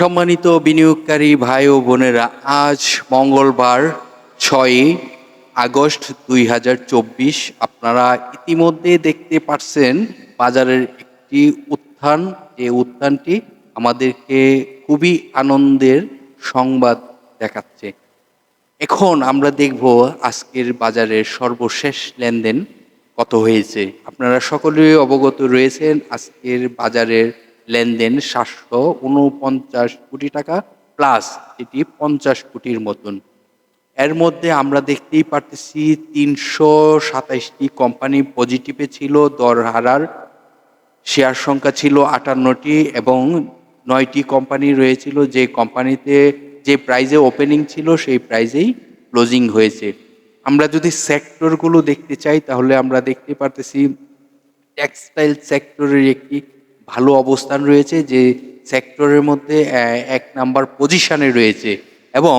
সম্মানিত বিনিয়োগকারী ভাই ও বোনেরা, আজ মঙ্গলবার ছয়ই আগস্ট দুই হাজার চব্বিশ, আপনারা ইতিমধ্যে দেখতে পাচ্ছেন বাজারের একটি উত্থান। যে উত্থানটি আমাদেরকে খুবই আনন্দের সংবাদ দেখাচ্ছে। এখন আমরা দেখব আজকের বাজারের সর্বশেষ লেনদেন কত হয়েছে। আপনারা সকলেই অবগত রয়েছেন আজকের বাজারের লেনদেন সাতশো উনপঞ্চাশ কোটি টাকা প্লাস এটি পঞ্চাশ কোটির মতন। এর মধ্যে আমরা দেখতেই পারতেছি তিনশো সাতাইশটি কোম্পানি পজিটিভে ছিল, দর হারার শেয়ার সংখ্যা ছিল আটান্নটি এবং নয়টি কোম্পানি রয়েছিল যে কোম্পানিতে যে প্রাইজে ওপেনিং ছিল সেই প্রাইজেই ক্লোজিং হয়েছে। আমরা যদি সেক্টরগুলো দেখতে চাই তাহলে আমরা দেখতে পারতেছি টেক্সটাইল সেক্টরের একটি ভালো অবস্থান রয়েছে যে সেক্টরের মধ্যে এক নাম্বার পজিশনে রয়েছে এবং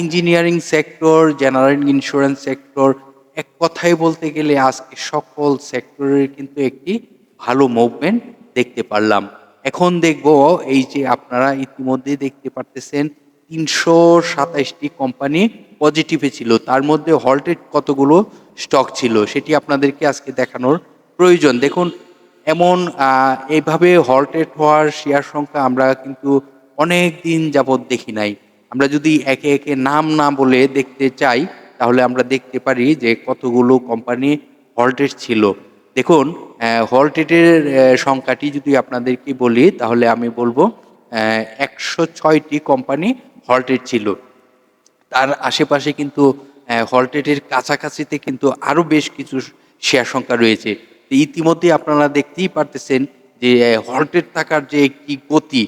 engineering sector general insurance sector এক কথায় বলতে গেলে আজকে সকল সেক্টরের কিন্তু একটি ভালো মুভমেন্ট দেখতে পারলাম। এখন দেখব এই যে আপনারা ইতিমধ্যে দেখতে পারতেছেন, তিনশো সাতাইশটি কোম্পানি পজিটিভে ছিল। তার মধ্যে হল্টেড কতগুলো স্টক ছিল সেটি আপনাদেরকে আজকে দেখানোর প্রয়োজন। দেখুন এমন এইভাবে হল্টেড হওয়ার শেয়ার সংখ্যা আমরা কিন্তু অনেক দিন যাবৎ দেখি নাই। আমরা যদি একে একে নাম না বলে দেখতে চাই, তাহলে আমরা দেখতে পারি যে কতগুলো কোম্পানি হল্টেড ছিল। দেখুন হলটেটের সংখ্যাটি যদি আপনাদেরকে বলি, তাহলে আমি বলব একশো ছয়টি কোম্পানি হলটেড ছিল। তার আশেপাশে কিন্তু হলটেটের কাছাকাছিতে কিন্তু আরও বেশ কিছু শেয়ার সংখ্যা রয়েছে। ইতিমধ্যে আপনারা দেখতেই পারতেছেন যে হলটেড থাকার যে একটি গতি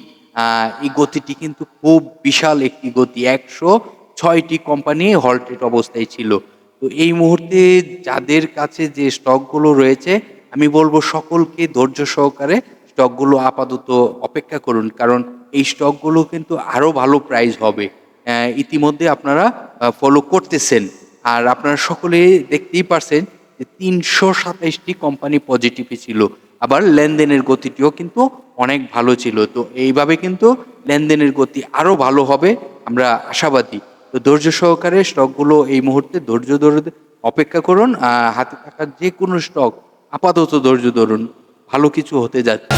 এই গতিটি কিন্তু খুব বিশাল একটি গতি। একশো ছয়টি কোম্পানি হলটেড অবস্থায় ছিল। তো এই মুহূর্তে যাদের কাছে যে স্টকগুলো রয়েছে, আমি বলব সকলকে ধৈর্য সহকারে স্টকগুলো আপাতত অপেক্ষা করুন, কারণ এই স্টকগুলো কিন্তু আরও ভালো প্রাইস হবে। ইতিমধ্যে আপনারা ফলো করতেছেন। আর আপনারা সকলে দেখতেই পারছেন যে তিনশো সাতাইশটি কোম্পানি পজিটিভে ছিল। আবার লেনদেনের গতিটিও কিন্তু অনেক ভালো ছিল। তো এইভাবে কিন্তু লেনদেনের গতি আরও ভালো হবে, আমরা আশাবাদী। তো ধৈর্য সহকারে স্টকগুলো এই মুহূর্তে ধৈর্য ধরে অপেক্ষা করুন। হাতে থাকা যে কোনো স্টক আপাতত ধৈর্য ধরুন। ভালো কিছু হতে যাচ্ছে।